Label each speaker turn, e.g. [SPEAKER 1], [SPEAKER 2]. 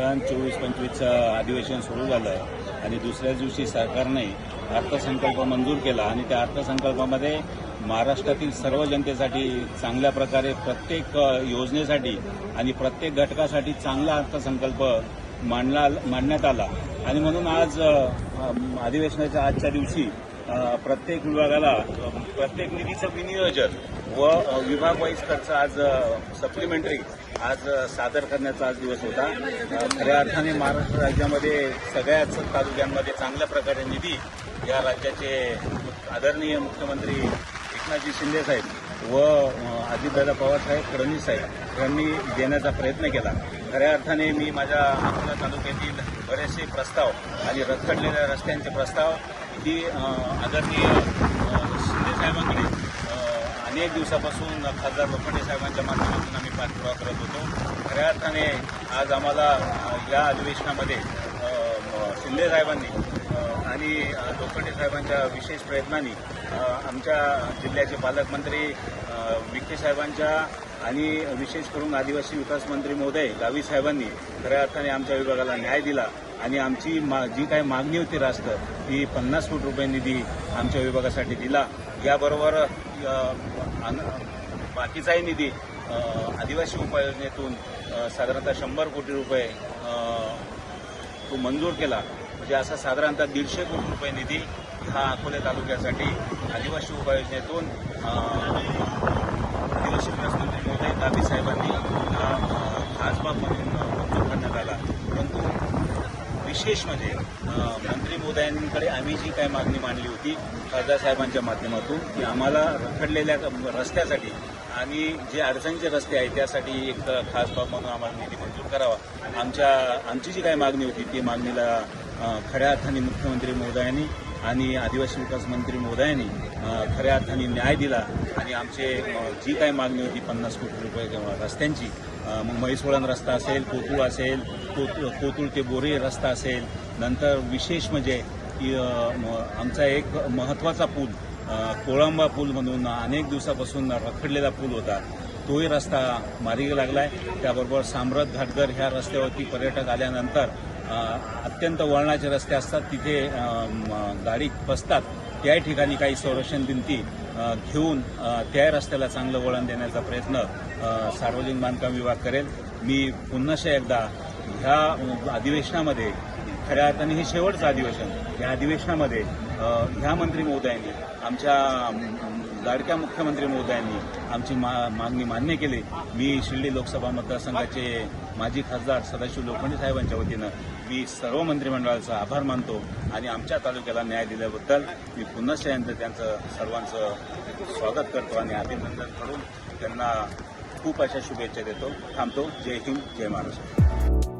[SPEAKER 1] सण चोवीस पंचवीसचं अधिवेशन सुरू झालं आणि दुसऱ्या दिवशी सरकारने अर्थसंकल्प मंजूर केला आणि त्या अर्थसंकल्पामध्ये महाराष्ट्रातील सर्व जनतेसाठी चांगल्या प्रकारे प्रत्येक योजनेसाठी आणि प्रत्येक घटकासाठी चांगला अर्थसंकल्प मांडला मांडण्यात आला. आणि म्हणून आज अधिवेशनाच्या आजच्या दिवशी प्रत्येक विभागाला प्रत्येक निधीचं विनियोजन व विभाग वाईज खर्च आज सप्लिमेंटरी आज सादर करण्याचा आज दिवस होता. खऱ्या अर्थाने महाराष्ट्र राज्यामध्ये सगळ्याच तालुक्यांमध्ये चांगल्या प्रकारे निधी या राज्याचे आदरणीय मुख्यमंत्री एकनाथजी शिंदे साहेब व अजितदादा पवार साहेब फडणवीस साहेब यांनी देण्याचा प्रयत्न केला. खऱ्या अर्थाने मी माझ्या अकोला तालुक्यातील बरेचसे प्रस्ताव आणि रखडलेल्या रस्त्यांचे प्रस्ताव की आदरणीय शिंदे साहेबांकडे अनेक दिवसापासून खासदार लोखंडे साहेबांच्या माध्यमातून आम्ही पाठपुरावा करत होतो. खऱ्या अर्थाने आज आम्हाला या अधिवेशनामध्ये शिंदे साहेबांनी आणि लोखंडे साहेबांच्या विशेष प्रयत्नांनी आमच्या जिल्ह्याचे पालकमंत्री विखे साहेबांच्या आणि विशेष करून आदिवासी विकास मंत्री महोदय गावी साहेबांनी खऱ्या अर्थाने आमच्या विभागाला न्याय दिला. आणि आमची मा जी काही मागणी होती रास्त ती पन्नास कोटी रुपये निधी आमच्या विभागासाठी दिला. याबरोबर बाकीचाही निधी आदिवासी उपाययोजनेतून साधारणतः शंभर कोटी रुपये तो मंजूर केला. म्हणजे असा साधारणतः दीडशे कोटी रुपये निधी हा अकोले तालुक्यासाठी आदिवासी उपाययोजनेतून आदिवासी विकास मंत्री मोदय साहेबांनी हा खासबाग म्हणून मंजूर करण्यात आला परंतु विशेष म्हणजे मंत्री मोदयांकडे आम्ही जी काय मागणी मांडली होती खासदार साहेबांच्या माध्यमातून की आम्हाला रखडलेल्या रस्त्यासाठी आणि जे अडचणीचे रस्ते आहेत त्यासाठी एक खास बाब म्हणून आम्हाला निधी मंजूर करावा. आमच्या आमची जी काही मागणी होती ती मागणीला खऱ्या अर्थाने मुख्यमंत्री मोदयांनी आणि आदिवासी विकास मंत्री मोदयांनी खऱ्या अर्थाने न्याय दिला आणि आमचे जी काही मागणी होती पन्नास कोटी रुपये किंवा रस्त्यांची मग म्हैसवळण रस्ता असेल कोतुळ असेल कोतुळ कोतुळ ते बोरी रस्ता असेल नंतर विशेष म्हणजे की, आमचा एक महत्त्वाचा पूल कोळंबा पूल म्हणून अनेक दिवसापासून रखडलेला पूल होता. तोही रस्ता मार्गी लागलाय. त्याबरोबर साम्रत घाटघर ह्या रस्त्यावरती पर्यटक आल्यानंतर अत्यंत वळणाचे रस्ते असतात. तिथे गाडी बसतात. त्या ठिकाणी काही संरक्षण भिंती घेऊन त्या रस्त्याला चांगलं वळण देण्याचा प्रयत्न सार्वजनिक बांधकाम विभाग करेल. मी पुन्हाशा एकदा ह्या अधिवेशनामध्ये खऱ्या अर्थाने हे शेवटचं अधिवेशन. या अधिवेशनामध्ये ह्या मंत्री महोदयांनी आमच्या लाडक्या मुख्यमंत्री महोदयांनी आमची मा मागणी मान्य केली. मी शिर्डी लोकसभा मतदारसंघाचे माजी खासदार सदाशिव लोखंडे साहेबांच्या वतीनं मी सर्व मंत्रिमंडळाचा आभार मानतो आणि आमच्या तालुक्याला न्याय दिल्याबद्दल मी पुन्हा यांचं त्यांचं सर्वांचं स्वागत करतो आणि अभिनंदन करून त्यांना खूप अशा शुभेच्छा देतो. थांबतो. जय हिंद जय महाराष्ट्र.